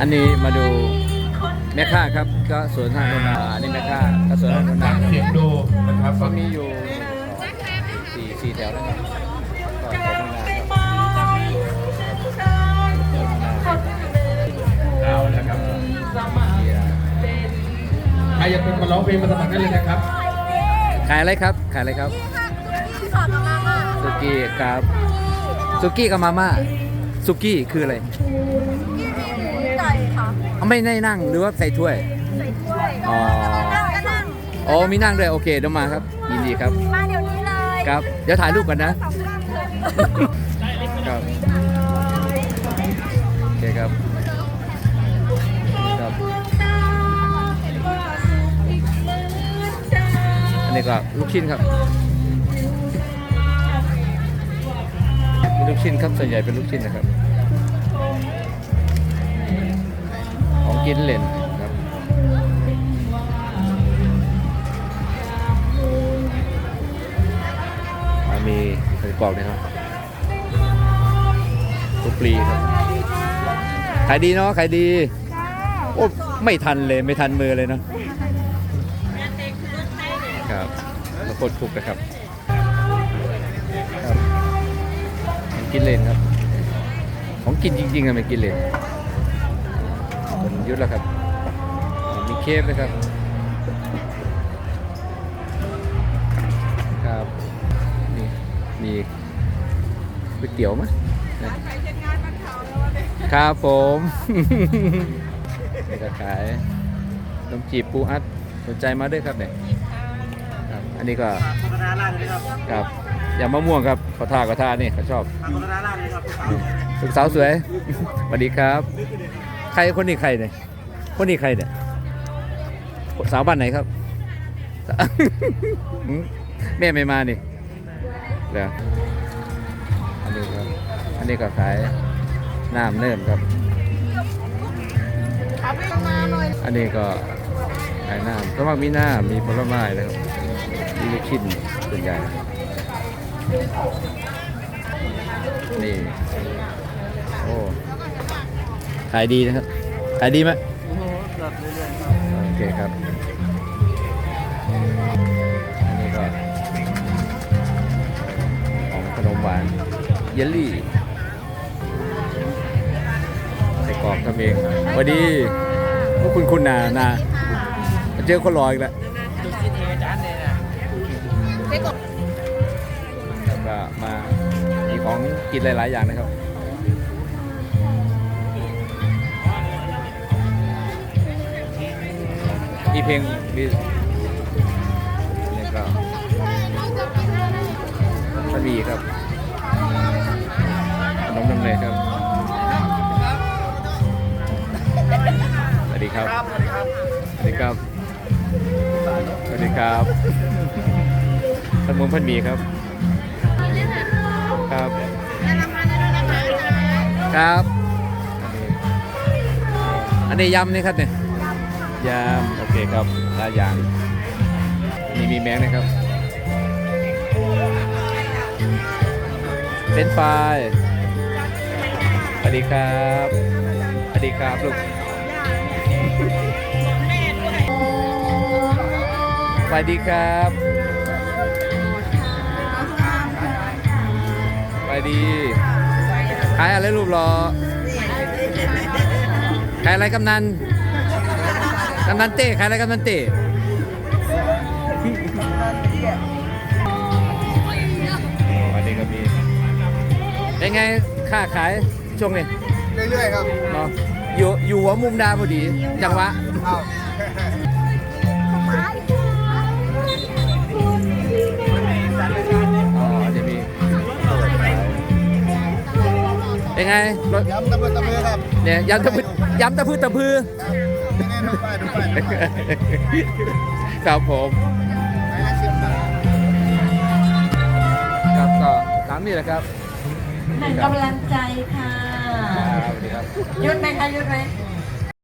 อันนี้มาดูแม่ค้าครับ ก็สวนทางโนนาอันนี้แม่ค้าก็สวนทางโนนาเสียงดูนะครับก็มีอยู่สี่สี่แถวนะครับก็สวนทางโนนาครับเอาแล้วครับใครอยากเป็นมาร้องเพลงมาสมัครได้เลยนะครับ ขายอะไรครับ ขายอะไรครับขอบคุณมากค่ะสุกี้ครับสุกี้กับมาม่าสุกี้คืออะไรไก่ค่ะ เอาไม่ได้นั่งหรือว่าใส่ถ้วย ใส่ถ้วยอ๋อ นั่งก็นั่งอ๋อมีนั่งด้วยโอเคเดี๋ยวมาครับยินดีครับ มาเดี๋ยวนี้เลยครับ เดี๋ยวถ่ายรูปกันนะ สองข้างเลยครับโอเคครับครับ อันนี้ก็ลูกชิ้นครับมีลูกชิ้นครับส่วนใหญ่เป็นลูกชิ้นนะครับ กินเล่นครับอ่ามีไส้กรอกนะครับตุปลีครับขายดีเนาะขายดีโอ้ไม่ทันเลยไม่ทันมือเลยเนาะครับแล้วกดคุกนะครับครับของกินเลนครับ ของกินจริงๆอะไม่กินเลน ผมยุดแล้วครับมีเคฟนะครับ ครับ นี่มีก๋วยเตี๋ยวมั้ยครับผมนี่ก็ขายนมจีบปูอัดสนใจมาด้วยครับเนี่ยครับ อันนี้ก็โฆษณาล่างเลยครับครับยำมะม่วงครับเขาท่าเขาท่านี่เขาชอบโฆษณาล่างเลยครับลูกสาวสวยสวัสดีครับใค รคนนี้ใครเนี่ยคนนี้ใครเนี่ยสาวบ้านไหนครับ แม่ไม่มานี่เดี๋ยวอันนี้ครับอันนี้ก็ขายน้ำเนิ่มครับ อันนี้ก็ขายน้ำก็มักมีน้ำมีผลไม้นะครับมีลูกชิ้นส่วนใหญ่นี่ โอ้ ขายดีนะครับ ขายดีไหมโอเคครับอันนี้ก็ของขนมหวาน เยลลี่ใส่กรอบทำเองสวัสดีพวกคุณคุณนานาเจอคนรออีกแล้วแล้วก็มามีของกินหลาย ๆ อย่างนะครับ มีเพลงมีนี่ก็สวีครับขนมนมเนยครับสวัสดีครับสวัสดีครับสวัสดีครับขนมพันหมีครับครับครับ อันนี้ยำนี่ครับเนี่ย ยำโอเคครับลายยางนี่มีแมงนะครับ เป็นไฟสวัสดีครับสวัสดีครับลูกสวัสดีครับสวัสดีขายอะไรรูปรอขายอะไรกำนัน กำนันเต้ขายอะไรกำนันเต้วันนี้ก็มีเป็นไงค่าขายช่วงนี้เรื่อยๆครับเนาะอยู่อยู่หัวมุมดาวพอดี จังหวะอ้าวอ๋อเดี๋ยวมีเป็นไงรถย้ำตะเบิดตะเบือครับเนี่ยยำตะพืยำตะพืตะพื อนี่นี่ดูไปดูไปดูไปครับผมไม้ละสิบบาทครับก็ตามนี้แหละครับหนึ่งกำลังใจค่ะ ครับสวัสดีครับหยุดไหมคะหยุดไหม